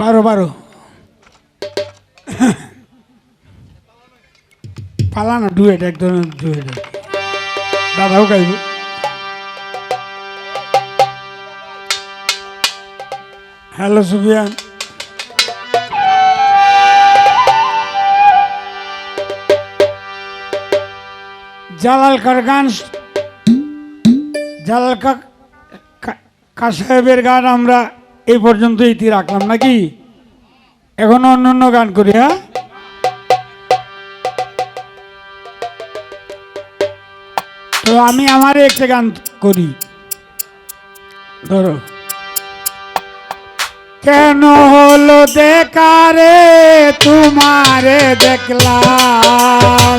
বারো বারো। পালানো ডুয়েট এক ধরনের ডুয়েট। দাদাও গাইব। হ্যালো সুফিয়ান জালাল কার গান জালাল কা সাহেবের গান আমরা এই পর্যন্ত ইতি রাখলাম নাকি? এখন অন্য অন্য গান করি হ্যাঁ? তো আমি আমার একটা গান করি। ধরো। কেন হলো দেখারে তোমারে দেখলাম।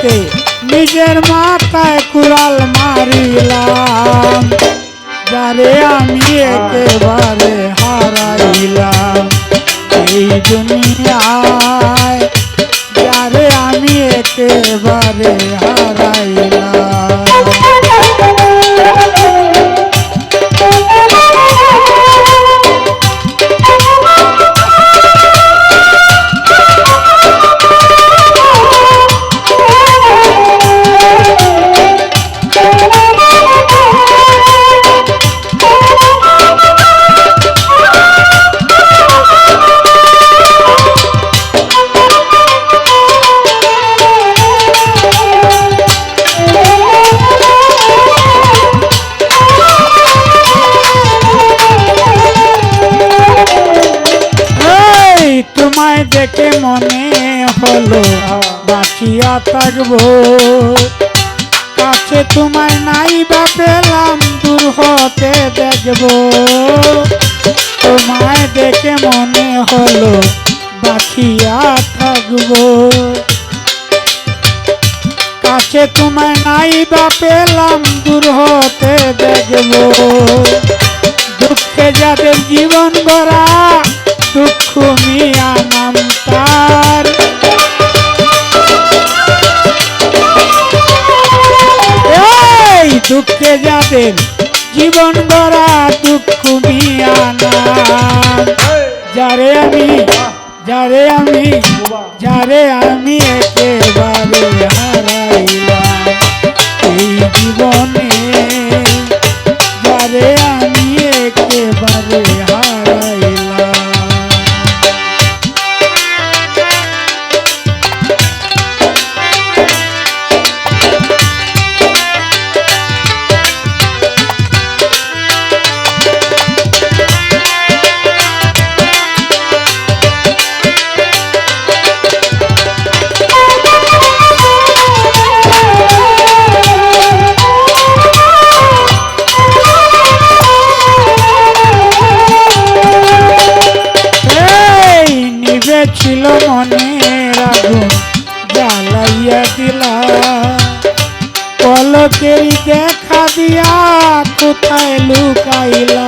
হাতে নিজের মাথায় কুড়াল মারিলাম যারে আমি একেবারে হারাইলাম এই দুনিয়ায় যারে আমি একেবারে হারাইলাম তোমায় দেখে মনে হলো, বাঁচিয়া থাকব। কাছে তোমায় নাই বা পেলাম, দূর হতে দেখব। তোমায় দেখে মনে হলো, বাঁচিয়া থাকব। কাছে তোমায় নাই বা পেলাম, দূর হতে দেখব। দুঃখে যাদের জীবন গড়া দুঃখে যাদের জীবন ভরা দুঃখ মিয়া নাম যারে আমি যারে আমি যারে আমি একেবারে ছিল মনের আগুন জ্বালাইয়া দিলা। পলকেরই দেখা দিয়া কোথায় লুকাইলা।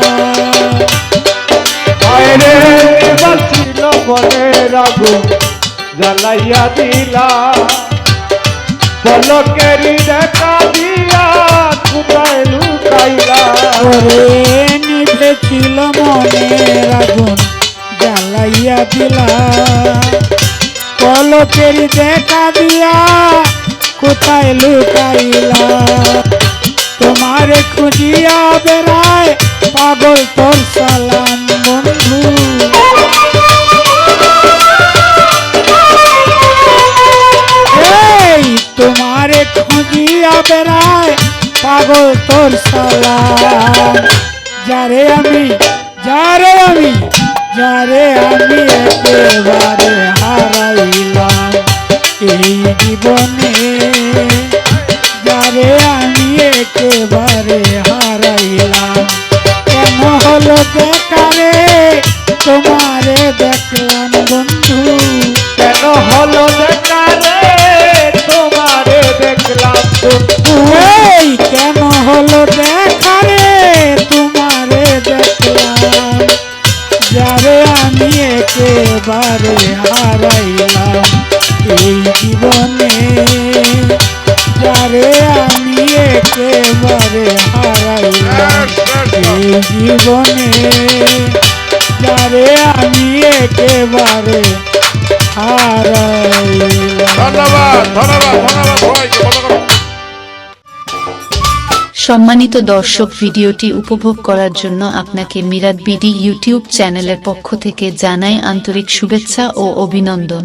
বাঁচিল মনের আগুন জ্বালাইয়া দিলা। পলকেরি দেখা দিয়া কোথায় লুকাইলা। নিভেছিল মনের আগুন জ্বালাইয়া দিলা। পলকের দেখা দিয়া কোথায় লুকাইলা? তোমার খুঁজিয়া বেড়ায় পাগল তোর সালাম বন্ধু। এই, তোমারে খুঁজিয়া বেড়ায় পাগল তোর সালাম। যারে আমি যারে আমি যারে আমি একেবারে হারাইলাম এই জীবনে যারে আমি একেবারে হারাইলাম। কেন হলো বেকারে? তোমারে জীবনে যারে আমি একেবারে হারাইলাম। এই জীবনে যারে আমি একেবারে হারাইলাম। ধন্যবাদ ধন্যবাদ ধন্যবাদ সবাইকে ভালো করো সম্মানিত দর্শক ভিডিওটি উপভোগ করার জন্য আপনাকে মিরাট বিডি ইউটিউব চ্যানেলের পক্ষ থেকে জানাই আন্তরিক শুভেচ্ছা ও অভিনন্দন।